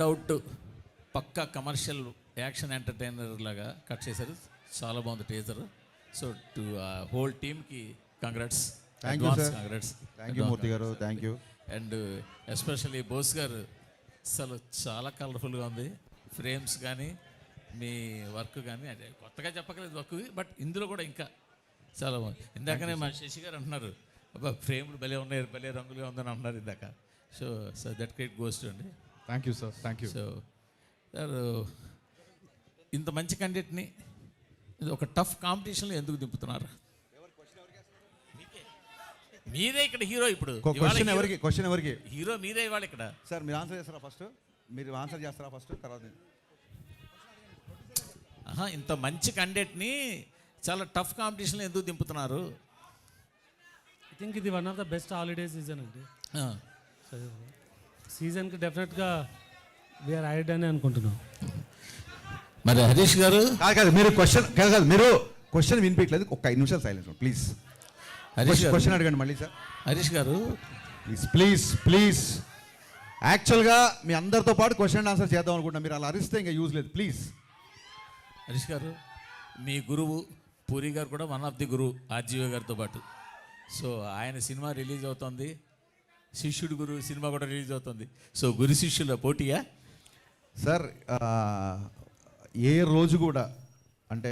Doubt పక్కా commercial action entertainer లాగా cut చేశారు. చాలా బాగుంది టీజర్ సో టు హోల్ టీమ్కి congrats you, sir. Congrats thank you Murthy garu. Thank you and especially Bose garu అసలు చాలా కలర్ఫుల్గా ఉంది. ఫ్రేమ్స్ కానీ మీ వర్క్ కానీ అదే కొత్తగా చెప్పకలేదు వర్క్ బట్ ఇందులో కూడా ఇంకా చాలా బాగుంది. ఇందాకనే మా శశి గారు అంటున్నారు అబ్బా ఫ్రేమ్లు భలే ఉన్నాయి భలే రంగులుగా ఉందని అంటున్నారు ఇందాక. So so that create ghost అండి thank you sir thank you so sir ఇంత మంచి కంటెంట్ని ఇది ఒక టఫ్ కాంపిటీషన్లో ఎందుకు దింపుతున్నారు. మీరే ఇక్కడ హీరో ఇప్పుడు. క్వశ్చన్ హీరో- ఎవరికి? క్వశ్చన్ ఎవరికి? హీరో మీరే ఇవాళ ఇక్కడ. సార్ మీరు ఆన్సర్ చేస్తారా ఫస్ట్ మీరు ఆన్సర్ చేస్తారా ఫస్ట్ తర్వాత ఇంత మంచి కంటెంట్ని చాలా టఫ్ కాంపిటీషన్లో ఎందుకు దింపుతున్నారు? ఐ థింక్ ఇది one of the best holiday season అండి. ఆ, సీజన్కి డెఫినెట్గా వీఆర్ ఐడ్ అని అనుకుంటున్నాం. మరి హరీష్ గారు? కాదు కాదు మీరు క్వశ్చన్ కాదు కాదు మీరు క్వశ్చన్ వినిపించలేదు ఒక ఐదు నిమిషాలు సైలెన్స్ ప్లీజ్ హరీష్ గారు? క్వశ్చన్ అడగండి మళ్ళీ సార్ హరీష్ గారు? ప్లీజ్ ప్లీజ్ ప్లీజ్ యాక్చువల్గా మీ అందరితో పాటు క్వశ్చన్ అండ్ ఆన్సర్ చేద్దాం అనుకుంటున్నా. మీరు అలా అరిస్తే ఇంకా యూజ్ లేదు ప్లీజ్ హరీష్ గారు మీ గురువు పూరి గారు కూడా వన్ ఆఫ్ ది గురువు ఆర్జీవి గారితో పాటు. సో ఆయన సినిమా రిలీజ్ అవుతుంది. శిష్యుడు గురు సినిమా కూడా రిలీజ్ అవుతుంది. సో గురు శిష్యుల పోటీయా? సార్ ఏ రోజు కూడా అంటే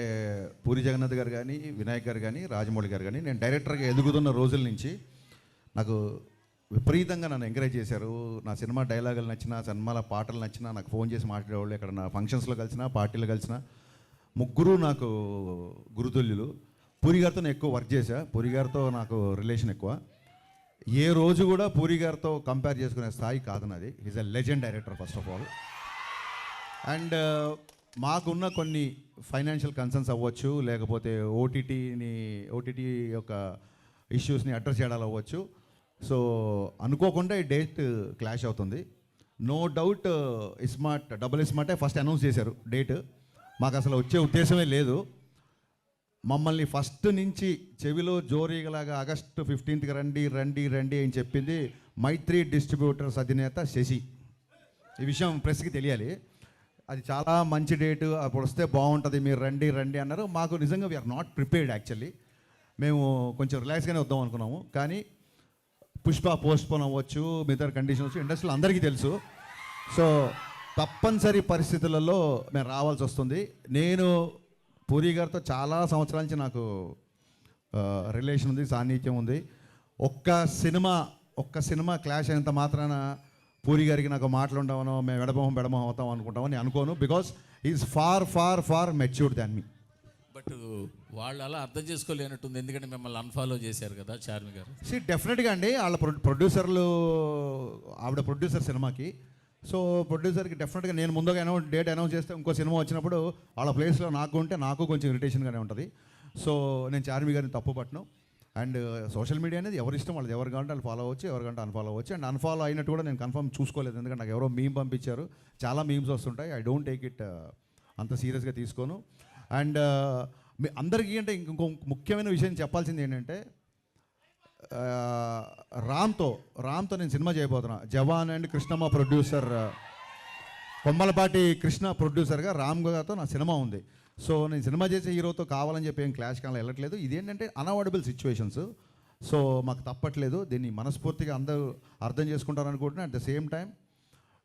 పూరి జగన్నాథ్ గారు కానీ వినాయక్ గారు కానీ రాజమౌళి గారు కానీ నేను డైరెక్టర్గా ఎదుగుతున్న రోజుల నుంచి నాకు విపరీతంగా నన్ను ఎంకరేజ్ చేశారు. నా సినిమా డైలాగులు నచ్చినా సినిమాల పాటలు నచ్చినా నాకు ఫోన్ చేసి మాట్లాడేవాళ్ళు ఇక్కడ నా ఫంక్షన్స్లో కలిసినా పార్టీలో కలిసినా ముగ్గురు నాకు గురుతుల్యులు. పూరి గారితో నేను ఎక్కువ వర్క్ చేశా. పూరి గారితో నాకు రిలేషన్ ఎక్కువ. ఏ రోజు కూడా పూరి గారితో కంపేర్ చేసుకునే స్థాయి కాదు నాది is a legend director first of all and మాకున్న కొన్ని ఫైనాన్షియల్ కన్సర్న్స్ అవ్వచ్చు లేకపోతే ఓటీటీని ఓటీటీ యొక్క ఇష్యూస్ని అడ్రస్ చేయడాలు అవ్వచ్చు. సో అనుకోకుండా ఈ డేట్ క్లాష్ అవుతుంది. నో డౌట్ ఇస్మార్ట్ డబుల్ ఇస్మార్టే ఫస్ట్ అనౌన్స్ చేశారు డేట్ మాకు అసలు వచ్చే ఉద్దేశమే లేదు. మమ్మల్ని ఫస్ట్ నుంచి చెవిలో జోరీగలాగా ఆగస్టు ఫిఫ్టీన్త్కి రండి రండి రండి అని చెప్పింది మైత్రి డిస్ట్రిబ్యూటర్స్ అధినేత శశి. ఈ విషయం ప్రెస్కి తెలియాలి. అది చాలా మంచి డేటు అప్పుడు వస్తే బాగుంటుంది మీరు రండి రండి అన్నారు. మాకు నిజంగా వీఆర్ నాట్ ప్రిపేర్డ్ యాక్చువల్లీ మేము కొంచెం రిలాక్స్గానే వద్దాం అనుకున్నాము. కానీ పుష్ప పోస్ట్ పోన్ అవ్వచ్చు మిగతా కండిషన్స్ ఇండస్ట్రీలో అందరికీ తెలుసు. సో తప్పనిసరి పరిస్థితులలో మేము రావాల్సి వస్తుంది. నేను పూరి గారితో చాలా సంవత్సరాల నుంచి నాకు రిలేషన్ ఉంది సాన్నిధ్యం ఉంది. ఒక్క సినిమా ఒక్క సినిమా క్లాష్ అయినంత మాత్రాన పూరి గారికి నాకు మాటలు ఉండవనో మేము ఎడమొహం బెడమొహం అవుతాం అనుకుంటామని అనుకోను because is far far far matured than me but వాళ్ళు అలా అర్థం చేసుకోలేనట్టుంది ఎందుకంటే మిమ్మల్ని అన్ఫాలో చేశారు కదా చార్మి గారు. సి డెఫినెట్గా అండి వాళ్ళ ప్రొ ప్రొడ్యూసర్లు ఆవిడ ప్రొడ్యూసర్ సినిమాకి సో ప్రొడ్యూసర్కి డెఫినెట్గా నేను ముందుగా అనౌన్స్ డేట్ అనౌన్స్ చేస్తే ఇంకో సినిమా వచ్చినప్పుడు వాళ్ళ ప్లేస్లో నాకు ఉంటే నాకు కొంచెం ఇరిటేషన్గానే ఉంటుంది. సో నేను చార్మి గారిని తప్పు పట్టను. అండ్ సోషల్ మీడియా అనేది ఎవరి ఇష్టం వాళ్ళది ఎవరు కావాలంటే వాళ్ళు ఫాలో అవ్వచ్చు ఎవరికంటే అన్ఫాలో అవ్వచ్చు. అండ్ అన్ఫాలో అయినట్టు కూడా నేను కన్ఫర్మ్ చూసుకోలేదు. ఎందుకంటే నాకు ఎవరో మీమ్ పంపించారు. చాలా మీమ్స్ వస్తుంటాయి. ఐ డోంట్ టేక్ ఇట్ అంత సీరియస్గా తీసుకోను. అండ్ uh, మీ అందరికీ అంటే ఇంకో ముఖ్యమైన విషయం చెప్పాల్సింది ఏంటంటే రామ్తో రామ్తో నేను సినిమా చేయబోతున్నా. జవాన్ అండ్ కృష్ణమ్మ ప్రొడ్యూసర్ కొమ్మలపాటి కృష్ణ ప్రొడ్యూసర్గా రామ్ గారితో నా సినిమా ఉంది. సో నేను సినిమా చేసే హీరోతో కావాలని చెప్పి ఏం క్లాష్ కావాలి వెళ్ళట్లేదు. ఇదేంటంటే అన్అవాయిడబుల్ సిచ్యువేషన్స్ సో మాకు తప్పట్లేదు. దీన్ని మనస్ఫూర్తిగా అందరూ అర్థం చేసుకుంటారు అనుకుంటున్నా at the same time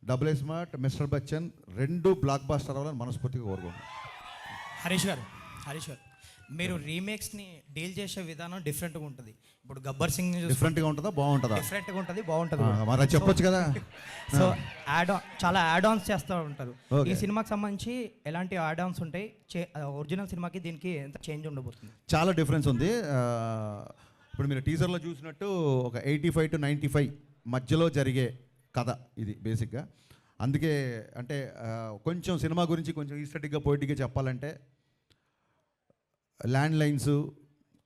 double smart mister Bachchan రెండు బ్లాక్ బాస్టర్ అవ్వాలని మనస్ఫూర్తిగా కోరుకుంటున్నాను. హరీష్ గారు హరీష్ గారు. మీరు రీమేక్స్ని డీల్ చేసే విధానం డిఫరెంట్గా ఉంటుంది. ఇప్పుడు గబ్బర్ సింగ్ డిఫరెంట్గా ఉంటుందా? బాగుంటుందా? డిఫరెంట్గా ఉంటుంది బాగుంటుంది చెప్పొచ్చు కదా. సో యాడ్ చాలా యాడ్ ఆన్స్ చేస్తూ ఉంటారు. ఈ సినిమాకి సంబంధించి ఎలాంటి యాడ్ ఆన్స్ ఉంటాయి ఒరిజినల్ సినిమాకి దీనికి ఎంత చేంజ్ ఉండబోతుంది? చాలా డిఫరెన్స్ ఉంది. ఇప్పుడు మీరు టీజర్లో చూసినట్టు ఒక eighty five to ninety five మధ్యలో జరిగే కథ ఇది బేసిక్గా అందుకే అంటే కొంచెం సినిమా గురించి కొంచెం ఈస్టటిక్గా పోయిటిక్గా చెప్పాలంటే ల్యాండ్ లైన్స్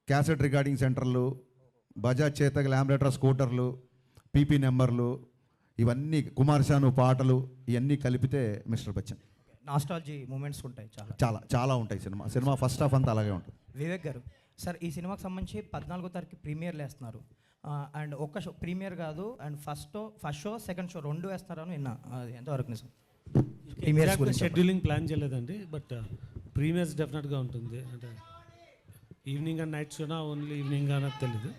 క్యాసెట్ రికార్డింగ్ సెంటర్లు బజాజ్ చేతక ల్యాంబరేటర్ స్కూటర్లు పీపీ నెంబర్లు ఇవన్నీ కుమార్ శాను పాటలు ఇవన్నీ కలిపితే మిస్టర్ బచ్చన్. నాస్టాలజీ మూమెంట్స్ ఉంటాయి చాలా. చాలా చాలా ఉంటాయి సినిమా. సినిమా ఫస్ట్ హాఫ్ అంతా అలాగే ఉంటుంది. వివేక్ గారు సార్ ఈ సినిమాకి సంబంధించి పద్నాలుగో తారీఖు ప్రీమియర్లు వేస్తున్నారు అండ్ ఒక్క షో ప్రీమియర్ కాదు and first first show second show రెండు వేస్తున్నారని విన్నా. అది ఎంతవరకు నిజం? చెప్పండి. షెడ్యూలింగ్ ప్లాన్ చేయలేదండి బట్ ప్రీమియర్స్ డెఫినెట్గా ఉంటుంది. అంటే ఈవినింగ్ అండ్ నైట్ షోనా ఓన్లీ ఈవినింగ్ అన్నది తెలీదు.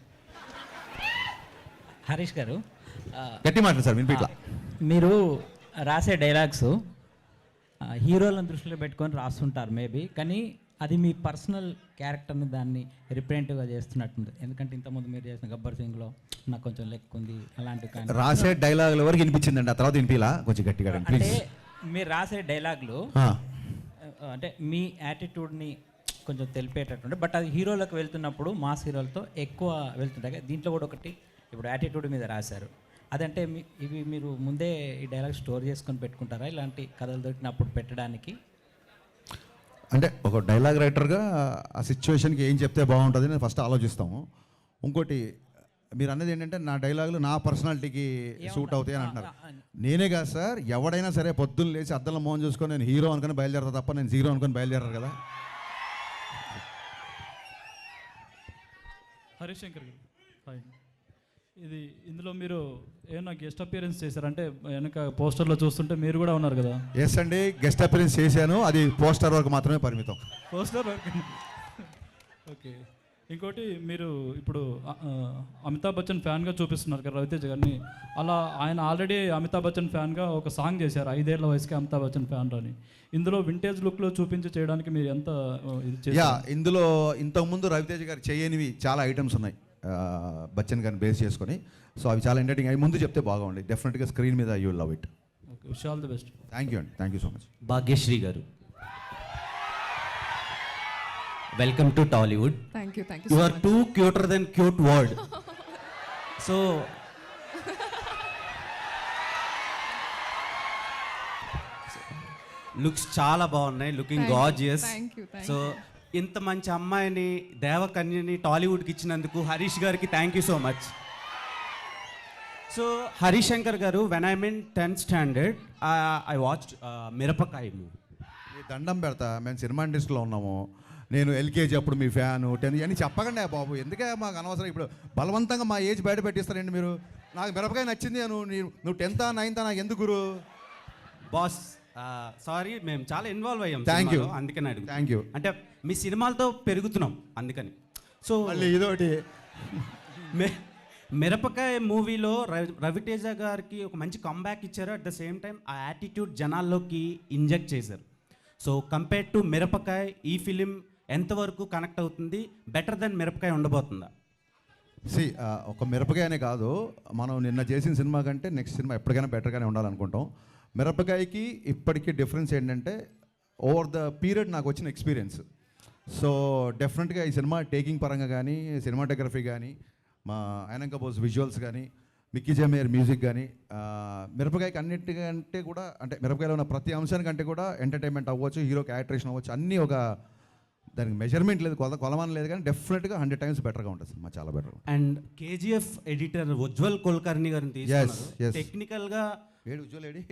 హరీష్ గారు గట్టి మాట్లాడు సార్ వినిపిట్లా మీరు రాసే డైలాగ్స్ హీరోలను దృష్టిలో పెట్టుకొని రాస్తుంటారు మేబీ కానీ అది మీ పర్సనల్ క్యారెక్టర్ని దాన్ని రిప్రజెంటివ్గా చేస్తున్నట్టుంది. ఎందుకంటే ఇంతకుముందు మీరు చేసిన గబ్బర్ సింగ్లో నాకు కొంచెం లెక్క ఉంది అలాంటివి కానీ. రాసే డైలాగుల వరకు వినిపించిందండి ఆ తర్వాత వినిపిలా కొంచెం గట్టిగా అంటే ప్లీజ్ మీరు రాసే డైలాగులు అంటే మీ యాటిట్యూడ్ని కొంచెం తెలిపేటట్టుండే. బట్ అది హీరోలకు వెళ్తున్నప్పుడు మాస్ హీరోలతో ఎక్కువ వెళ్తుంటాయి కదా. దీంట్లో కూడా ఒకటి ఇప్పుడు యాటిట్యూడ్ మీద రాశారు. అదంటే మీ ఇవి మీరు ముందే ఈ డైలాగ్ స్టోర్ చేసుకొని పెట్టుకుంటారా? ఇలాంటి కథలు దొరికినప్పుడు పెట్టడానికి? అంటే ఒక డైలాగ్ రైటర్గా ఆ సిచ్యువేషన్కి ఏం చెప్తే బాగుంటుంది నేను ఫస్ట్ ఆలోచిస్తాము. ఇంకోటి మీరు అన్నది ఏంటంటే నా డైలాగులు నా పర్సనాలిటీకి సూట్ అవుతాయి అని అంటున్నారు. నేనే కాదు సార్ ఎవడైనా సరే పొద్దున్న లేచి అద్దంలో మోహన్ చూసుకొని నేను హీరో అనుకుని బయలుదేరతా తప్ప నేను జీరో అనుకుని బయలుదేరారు కదా. హరీష్ శంకర్ గారు. హాయ్. ఇది ఇందులో మీరు ఏమన్నా గెస్ట్ అపియరెన్స్ చేశారంటే వెనక పోస్టర్లో చూస్తుంటే మీరు కూడా ఉన్నారు కదా. ఎస్ అండి గెస్ట్ అపిరెన్స్ చేశాను. అది పోస్టర్ వరకు మాత్రమే పరిమితం. Poster okay. ఇంకోటి మీరు ఇప్పుడు అమితాబ్ బచ్చన్ ఫ్యాన్గా చూపిస్తున్నారు కదా రవితేజ గారిని. అలా ఆయన ఆల్రెడీ అమితాబ్ బచ్చన్ ఫ్యాన్గా ఒక సాంగ్ చేశారు ఐదేళ్ళ వయసుకి అమితాబ్ బచ్చన్ ఫ్యాన్ అని. ఇందులో వింటేజ్ లుక్లో చూపించి చేయడానికి మీరు ఎంత ఇది యా ఇందులో ఇంతకుముందు రవితేజ గారు చేయనివి చాలా ఐటమ్స్ ఉన్నాయి బచ్చన్ గారిని బేస్ చేసుకొని. సో అవి చాలా ఎంటర్టైనింగ్ అవి ముందు చెప్తే బాగుంది డెఫినెట్గా స్క్రీన్ మీద you love it. Okay wish all the best. Thank you అండి. Thank you so much Bhagyashree garu. Welcome to Tollywood thank you thank you you are too cuter then cute word so looks చాలా బాగున్నాయి looking Thank you, gorgeous thank you, thank so ఇంత మంచి అమ్మాయిని దేవకన్యని టాలీవుడ్కి ఇచ్చినందుకు హరీష్ గారికి thank you so much so Harish Shankar garu when I mean tenth standard I watch Mirapakay movie దండం పెడతా మేము సినిమా ఇండస్ట్రీలో ఉన్నాము. నేను ఎల్కేజీ అప్పుడు మీ ఫ్యాను టెన్ అని చెప్పకండి బాబు. ఎందుకే మాకు అనవసరం? ఇప్పుడు బలవంతంగా మా ఏజ్ బయట పెట్టిస్తారండి మీరు. నాకు మిరపకాయ నచ్చింది నువ్వు నువ్వు టెన్తా నైన్తా నాకు ఎందుకు గురు? బాస్ సారీ మేము చాలా ఇన్వాల్వ్ అయ్యాం you. సినిమాలో, అందుకని అడుగు థ్యాంక్ యూ అంటే మీ సినిమాలతో పెరుగుతున్నాం అందుకని. సో మళ్ళీ ఇదోటి మె- మిరపకాయ మూవీలో రవి రవితేజ గారికి ఒక మంచి కంబ్యాక్ ఇచ్చారు. అట్ ద సేమ్ టైం ఆ యాటిట్యూడ్ జనాల్లోకి ఇంజెక్ట్ చేశారు. సో కంపేర్ టు మిరపకాయ ఈ ఫిలిం ఎంతవరకు కనెక్ట్ అవుతుంది? బెటర్ దెన్ మిరపకాయ ఉండబోతుందా? సి ఒక మిరపకాయనే కాదు మనం నిన్న చేసిన సినిమా కంటే నెక్స్ట్ సినిమా ఎప్పటికైనా బెటర్గానే ఉండాలనుకుంటాం. మిరపకాయకి ఇప్పటికీ డిఫరెన్స్ ఏంటంటే ఓవర్ ద పీరియడ్ నాకు వచ్చిన ఎక్స్పీరియన్స్ సో డెఫినెట్గా ఈ సినిమా టేకింగ్ పరంగా కానీ సినిమాటోగ్రఫీ కానీ మా ఆయనంక బోస్ విజువల్స్ కానీ మిక్కీ జమేర్ మ్యూజిక్ కానీ మిరపకాయకి అన్నిటికంటే కూడా అంటే మిరపకాయలో ఉన్న ప్రతి అంశానికంటే కూడా ఎంటర్టైన్మెంట్ అవ్వచ్చు హీరో క్యారెక్టరేషన్ అవ్వచ్చు అన్నీ ఒక దానికి మెజర్మెంట్ లేదు కొల కొలమానం లేదు కానీ డెఫినెట్గా హండ్రెడ్ టైమ్స్ బెటర్గా ఉంటుంది సినిమా చాలా better and KGF editor Ujwal Kulkarni గారిని. తీసుకున్నారు. టెక్నికల్గా ఏడు ఉజ్వల్ ఏడి